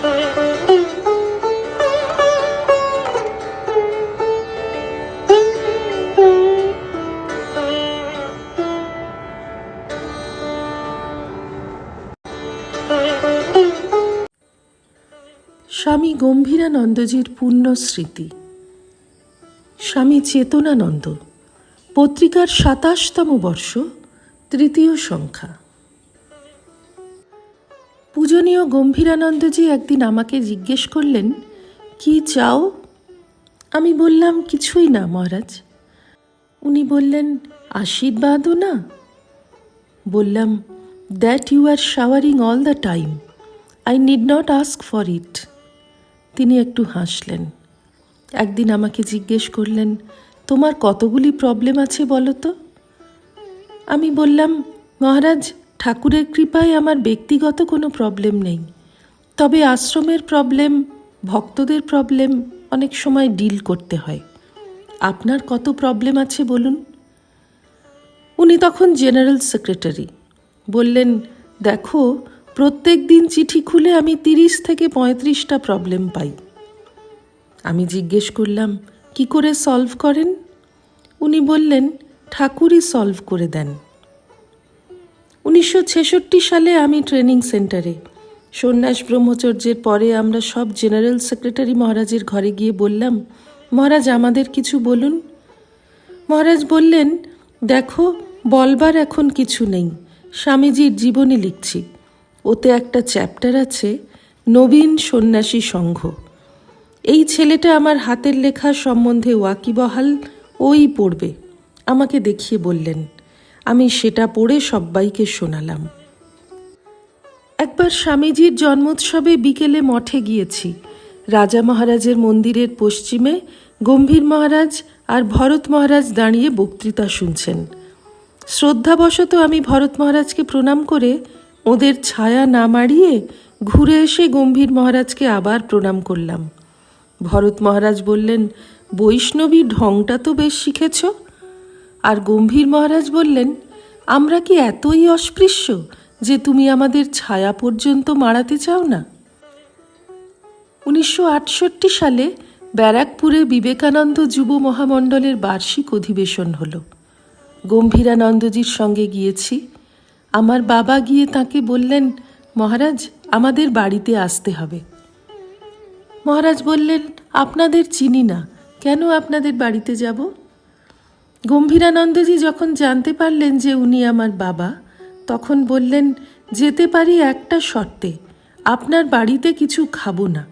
স্বামী গম্ভীরানন্দজির পূর্ণ স্মৃতি স্বামী চেতনানন্দ পত্রিকার সাতাশতম বর্ষ তৃতীয় সংখ্যা। পূজনীয় গম্ভীরানন্দজি একদিন আমাকে জিজ্ঞেস করলেন, কি চাও? আমি বললাম, কিছুই না, মহারাজ। উনি বললেন, আশীর্বাদও না। বললাম that you are showering all the time I need not ask for it তিনি একটু হাসলেন। একদিন আমাকে জিজ্ঞেস করলেন, তোমার কতগুলি প্রবলেম আছে বলো তো? আমি বললাম, মহারাজ ঠাকুরের কৃপায় আমার ব্যক্তিগত কোনো প্রবলেম নেই। তবে আশ্রমের প্রবলেম, ভক্তদের প্রবলেম অনেক সময় ডিল করতে হয়। আপনার কত প্রবলেম আছে বলুন? উনি তখন জেনারেল সেক্রেটারি। বললেন, দেখো, প্রত্যেক দিন চিঠি খুলে আমি তিরিশ থেকে পঁয়ত্রিশটা প্রবলেম পাই। আমি জিজ্ঞেস করলাম, কি করে সলভ করেন? উনি বললেন, ঠাকুরই সলভ করে দেন। উনিশশো ছেষট্টি সালে আমি ট্রেনিং সেন্টারে। সন্ন্যাস ব্রহ্মচর্যের পরে আমরা সব জেনারেল সেক্রেটারি মহারাজের ঘরে গিয়ে বললাম, মহারাজ, আমাদের কিছু বলুন। মহারাজ বললেন, দেখো, বলবার এখন কিছু নেই। স্বামীজির জীবনী লিখছি। ওতে একটা চ্যাপ্টার আছে, নবীন সন্ন্যাসী সংঘ। এই ছেলেটা আমার হাতের লেখা সম্বন্ধে ওয়াকিবহাল, ওই পড়বে। আমাকে দেখিয়ে বললেন আমি সেটা পড়ে সব্বাইকে শোনালাম। একবার স্বামীজির জন্মোৎসবে বিকেলে মঠে গিয়েছি। রাজা মহারাজের মন্দিরের পশ্চিমে গম্ভীর মহারাজ আর ভরত মহারাজ দাঁড়িয়ে বক্তৃতা শুনছেন। শ্রদ্ধাবশত আমি ভরত মহারাজকে প্রণাম করে ওদের ছায়া না মারিয়ে ঘুরে এসে গম্ভীর মহারাজকে আবার প্রণাম করলাম। ভরত মহারাজ বললেন, বৈষ্ণবী ঢংটা তো বেশ শিখেছ। আর গম্ভীর মহারাজ বললেন, আমরা কি এতই অস্পৃশ্য যে তুমি আমাদের ছায়া পর্যন্ত মারাতে চাও না? উনিশশো আটষট্টি সালে ব্যারাকপুরে বিবেকানন্দ যুব মহামণ্ডলের বার্ষিক অধিবেশন হল। গম্ভীরানন্দজির সঙ্গে গিয়েছি। আমার বাবা গিয়ে তাকে বললেন, মহারাজ, আমাদের বাড়িতে আসতে হবে। মহারাজ বললেন, আপনাদের চিনি না। কেন আপনাদের বাড়িতে যাব? গম্ভীরানন্দজি যখন জানতে পারলেন যে উনি আমার বাবা, তখন বললেন, যেতে পারি একটা শর্তে, আপনার বাড়িতে কিছু খাব না।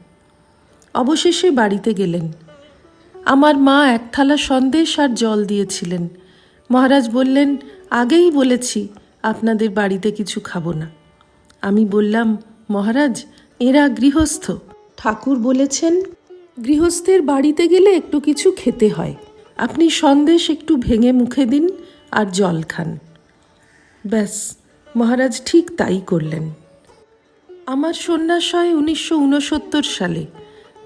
অবশেষে বাড়িতে গেলেন। আমার মা এক থালা সন্দেশ আর জল দিয়েছিলেন। মহারাজ বললেন, আগেই বলেছি, আপনাদের বাড়িতে কিছু খাব না। আমি বললাম, মহারাজ, এরা গৃহস্থ। ঠাকুর বলেছেন, গৃহস্থের বাড়িতে গেলে একটু কিছু খেতে হয়। আপনি সন্দেশ একটু ভেঙে মুখে দিন আর জল খান। ব্যাস, মহারাজ ঠিক তাই করলেন। আমার সন্ন্যাস হয় উনিশশো উনসত্তর সালে,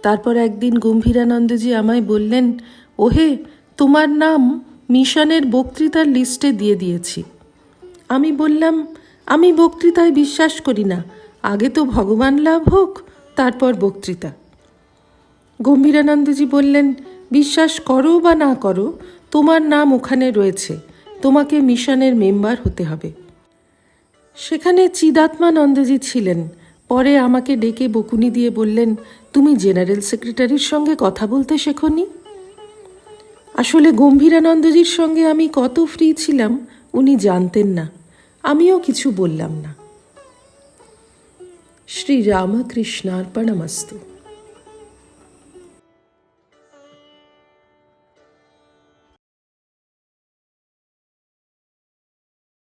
তারপর একদিন গম্ভীরানন্দজি আমায় বললেন, ওহে, তোমার নাম মিশনের বক্তৃতার লিস্টে দিয়ে দিয়েছি। আমি বললাম, আমি বক্তৃতায় বিশ্বাস করি না, আগে তো ভগবান লাভ হোক, তারপর বক্তৃতা। গম্ভীরানন্দজি বললেন বিশ্বাস করো বা না করো, তোমার নাম ওখানে রয়েছে। তোমাকে মিশনের মেম্বার হতে হবে। সেখানে চিদাত্মানন্দজি ছিলেন। পরে আমাকে ডেকে বকুনি দিয়ে বললেন, তুমি জেনারেল সেক্রেটারির সঙ্গে কথা বলতে শেখনি? আসলে গম্ভীরানন্দজির সঙ্গে আমি কত ফ্রি ছিলাম, উনি জানতেন না। আমিও কিছু বললাম না। শ্রী রামকৃষ্ণার্পণমস্তু